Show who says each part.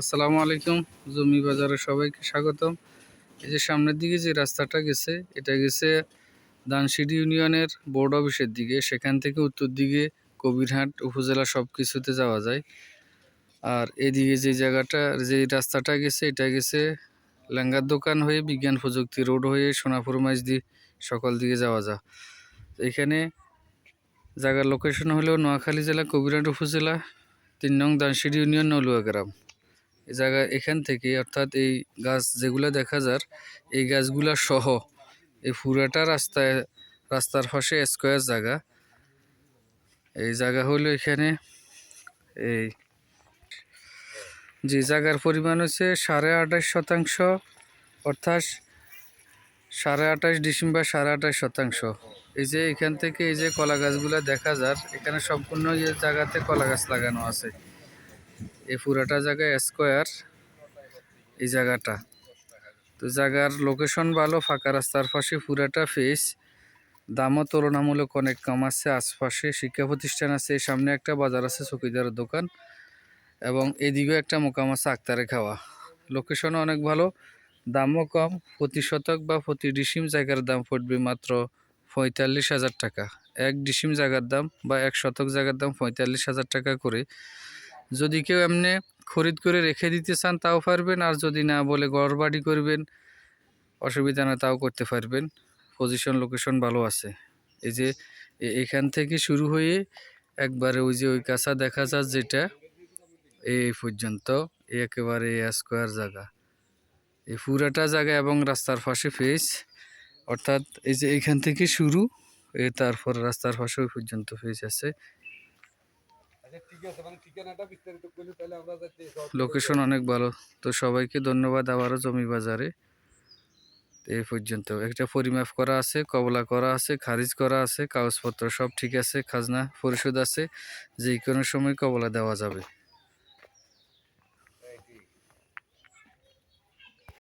Speaker 1: আসসালামু আলাইকুম। জমি বাজারে সবাইকে স্বাগতম। এই যে সামনের দিকে যে রাস্তাটা গেছে, এটা গেছে দানসিডি ইউনিয়নের বোর্ড অফিসের দিকে। সেখান থেকে উত্তর দিকে কবিরহাট উপজেলা সব কিছুতে যাওয়া যায়। আর এদিকে যে জায়গাটা, যে রাস্তাটা গেছে, এটা গেছে লেঙ্গার দোকান হয়ে, বিজ্ঞান প্রযুক্তি রোড হয়ে, সোনাপুর মাইজদি সকল দিকে যাওয়া যায়। এখানে জায়গার লোকেশন হলো নোয়াখালী জেলা, কবিরহাট উপজেলা, তিন নং দানসিডি ইউনিয়ন নলুয়া গ্রাম। জায়গা, এখান থেকে, অর্থাৎ এই গাছ যেগুলো দেখা যার, এই গাছগুলা সহ, এই পুরাটা রাস্তায়, রাস্তার পাশে স্কোয়ার জায়গা। এই জায়গা হলো এখানে, এই যে জায়গার পরিমাণ হচ্ছে সাড়ে আঠাশ শতাংশ, অর্থাৎ সাড়ে আঠাশ ডিসেম্বর সাড়ে আঠাশ শতাংশ। এই যে এখান থেকে এই যে কলা গাছগুলো দেখা যার, এখানে সম্পূর্ণ জায়গাতে কলা গাছ লাগানো আছে। এই পুরাটা জায়গায় স্কোয়ার এই জায়গাটা। তো জায়গার লোকেশন ভালো, ফাঁকা রাস্তার পাশে পুরাটা ফেস দামও তুলনামূলক অনেক কম আছে, আশপাশে শিক্ষা প্রতিষ্ঠান আছে সামনে একটা বাজার আছে, চকিদারের দোকান। এবং এদিকেও একটা মোকাম আছে, আক্তারে খাওয়া। লোকেশনও অনেক ভালো, দামও কম, প্রতি শতক বা প্রতি ডিসিম জায়গার দাম পড়বে মাত্র পঁয়তাল্লিশ হাজার টাকা। এক ডিসিম জায়গার দাম বা এক শতক জায়গার দাম পঁয়তাল্লিশ হাজার টাকা করে। যদি কেউ এমনি খরিদ করে রেখে দিতে চান, তাও পারবেন। আর যদি না বলে ঘর বাড়ি করবেন, অসুবিধা না, তাও করতে পারবেন। পজিশন লোকেশন ভালো আছে। এই যে এখান থেকে শুরু হয়ে একবারে ওই যে ওই কাঁচা দেখা যায় যেটা, এই পর্যন্ত একেবারে স্কোয়ার জায়গা। এই পুরাটা জায়গা এবং রাস্তার পাশে ফেস অর্থাৎ এই যে এখান থেকে শুরু, এ তারপর রাস্তার পাশে ওই পর্যন্ত ফেস আছে। লোকেশন অনেক ভালো। তো সবাইকে ধন্যবাদ আবারও জমি বাজারে। এই পর্যন্ত। একটা পরিমাপ করা আছে, কবলা করা আছে, খারিজ করা আছে, কাগজপত্র সব ঠিক আছে, খাজনা পরিশোধ আছে। যে কোনো সময় কবলা দেওয়া যাবে।